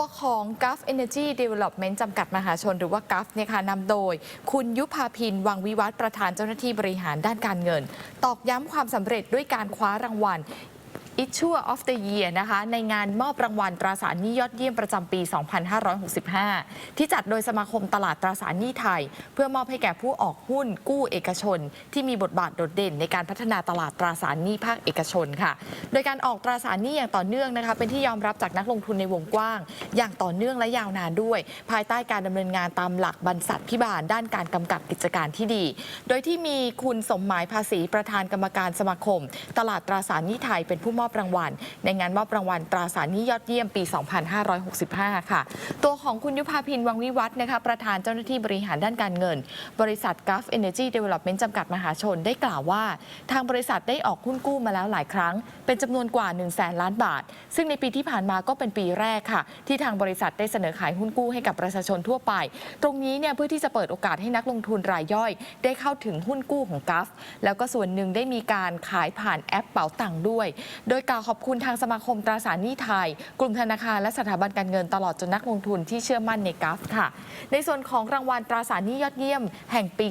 ตัวของ g u f Energy Development จำกัดมหาชน หรือว่า g u f เนี่ยค่ะนำโดย คุณยุพาพิน วังวิวัฒนประธานเจ้าหน้าที่บริหารด้านการเงิน ตอกย้ำความสำเร็จด้วยการคว้ารางวัล Issue of the Year นะคะ ในงานมอบรางวัลตราสารหนี้ยอดเยี่ยมประจำปี 2565 ที่จัดโดยสมาคมตลาดตราสารหนี้ไทย เพื่อมอบให้แก่ผู้ออกหุ้นกู้เอกชน ที่มีบทบาทโดดเด่นในการพัฒนาตลาดตราสารหนี้ภาคเอกชนค่ะ โดยการออกตราสารหนี้อย่างต่อเนื่องนะคะ เป็นที่ยอมรับจากนักลงทุนในวงกว้าง อย่างต่อเนื่องและยาวนานด้วย ภายใต้การดำเนินงานตามหลักบรรษัทพิบาลด้านการกำกับกิจการที่ดี โดยที่มีคุณสมหมายภาษีประธานกรรมการสมาคม ตลาดตราสารหนี้ไทยเป็นผู้มอบรางวัล ในงานมอบรางวัลตราสารหนี้ยอดเยี่ยมปี 2565 ค่ะ ตัวของคุณยุพาพินวังวิวัฒน์นะคะประธานเจ้าหน้าที่บริหารด้านการเงิน บริษัท Gulf Energy Development จำกัดมหาชนได้กล่าวว่า ทางบริษัทได้ออกหุ้นกู้มาแล้วหลายครั้ง เป็นจำนวนกว่า 1 0 0 0 0แสนล้านบาท ซึ่งในปีที่ผ่านมาก็เป็นปีแรกค่ะ ที่ทางบริษัทได้เสนอขายหุ้นกู้ให้กับประชาชนทั่วไป ตรงนี้เนี่ยเพื่อที่จะเปิดโอกาสให้นักลงทุนรายย่อย ได้เข้าถึงหุ้นกู้ของ Gulf แล้วก็ส่วนหนึ่งได้มีการขายผ่านแอปเป๋าตังค์ด้วย โดยกล่าวขอบคุณทางสมาคมตราสารหนี้ไทย กลุ่มธนาคารและสถาบันการเงินตลอดจนนักลงทุนที่เชื่อมั่นในกัฟค่ะ ในส่วนของรางวัลตราสารหนี้ยอดเยี่ยม แห่งปี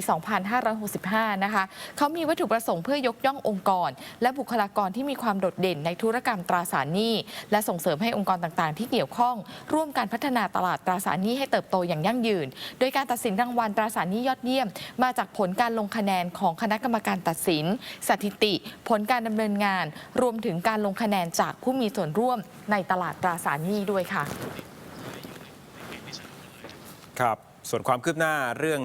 2565 นะคะเขามีวัตถุประสงค์เพื่อยกย่ององค์กร และบุคลากรที่มีความโดดเด่นในธุรกรรมตราสารหนี้และส่งเสริมให้องค์กรต่างๆ ที่เกี่ยวข้อง ร่วมการพัฒนาตลาดตราสารหนี้ให้เติบโตอย่างยั่งยืน โดยการตัดสินรางวัลตราสารหนี้ยอดเยี่ยม มาจากผลการลงคะแนนของคณะกรรมการตัดสิน สถิติ ผลการดำเนินงาน รวมถึงการลงคะแนนจากผู้มีส่วนร่วมในตลาดตราสารหนี้ด้วยค่ะ ครับ ส่วนความคืบหน้าเรื่อง